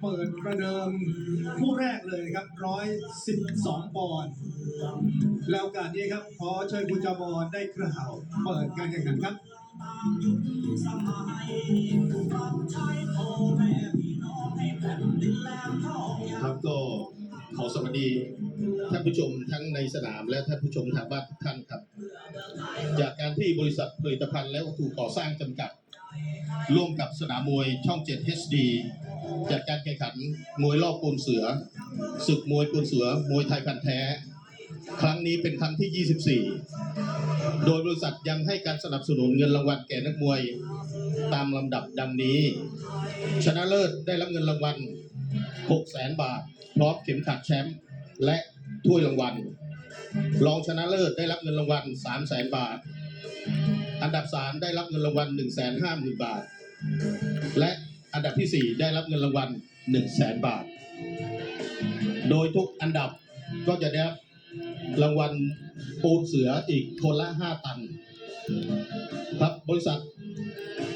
เปิดประเดิมคู่แรกเลยครับร้อยสิบสองปอนด์แล้วกาสนี้ครับขอเชิญคุณจามอนได้กล่าวเปิดการแข่งขันครับครับก็ขอสวัสดีท่านผู้ชมทั้งในสนามและท่านผู้ชมทางบ้านทุกท่านครับ จากการที่บริษัทผลิตภัณฑ์และวัตถุก่อสร้างจำกัด ร่วมกับสนามมวยช่อง 7 HD จัดการแข่งขันมวยรอบปูนเสือศึกมวยปูนเสือ มวยไทยพันแท้ ครั้งนี้เป็นครั้งที่ 24 โดยบริษัทยังให้การสนับสนุนเงินรางวัลแก่นักมวยตามลำดับดังนี้ ชนะเลิศได้รับเงินรางวัล6แสนบาท พร้อมเข็มขัดแชมป์และถ้วยรางวัล รองชนะเลิศได้รับเงินรางวัล3แสนบาท อันดับ 3 ได้รับเงินรางวัล 1 5 0 0 0 0 บาท และ อันดับทีสี่ 4 ได้รับเงินรางวัล1 0 0 0 0แสนบาท โดยทุกอันดับก็จะได้รับรางวัลปูนเสืออีกคนละ 5 ตัน ครับบริษัท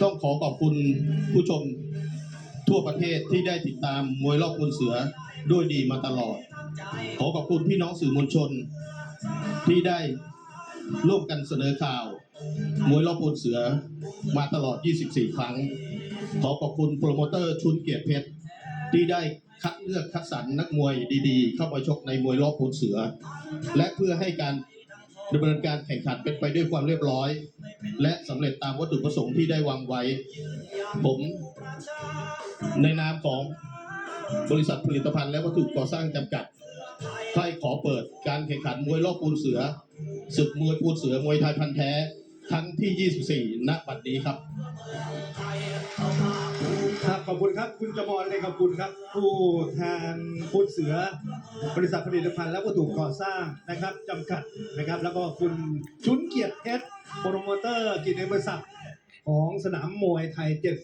ต้องขอขอบคุณผู้ชมทั่วประเทศที่ได้ติดตามมวยรอบปูนเสือด้วยดีมาตลอด ขอขอบคุณพี่น้องสื่อมวลชน ที่ได้ร่วมกันเสนอข่าว มวยรอบปูนเสือมาตลอด 24 ครั้ง ขอขอบคุณโปรโมเตอร์ชุนเกียรติเพชรที่ได้คัดเลือกคัดสรรนักมวยดีๆ เข้ามาชกในมวยรอบปูนเสือ และเพื่อให้การดำเนินการแข่งขันเป็นไปด้วยความเรียบร้อย และสำเร็จตามวัตถุประสงค์ที่ได้วางไว้ ผมในนามของบริษัทผลิตภัณฑ์และวัตถุก่อสร้างจำกัดให้ขอเปิดการแข่งขันมวยรอบปูนเสือศึกมวยปูนเสือมวยไทยพันธุ์แท้ ครั้งที่ 24 ณ บัดนี้ครับ อบคุณครับ คุณจมอนเลยขอบคุณครับ ผู้แทนพูดเสือบริษัทผลิตภัณฑ์และวัตถุก่อสร้างนะครับจำกัดนะครับ แล้วก็คุณชุนเกียรติเพชรโปรโมเตอร์กิจในบริษัทของสนามมวยไทยเจ็ด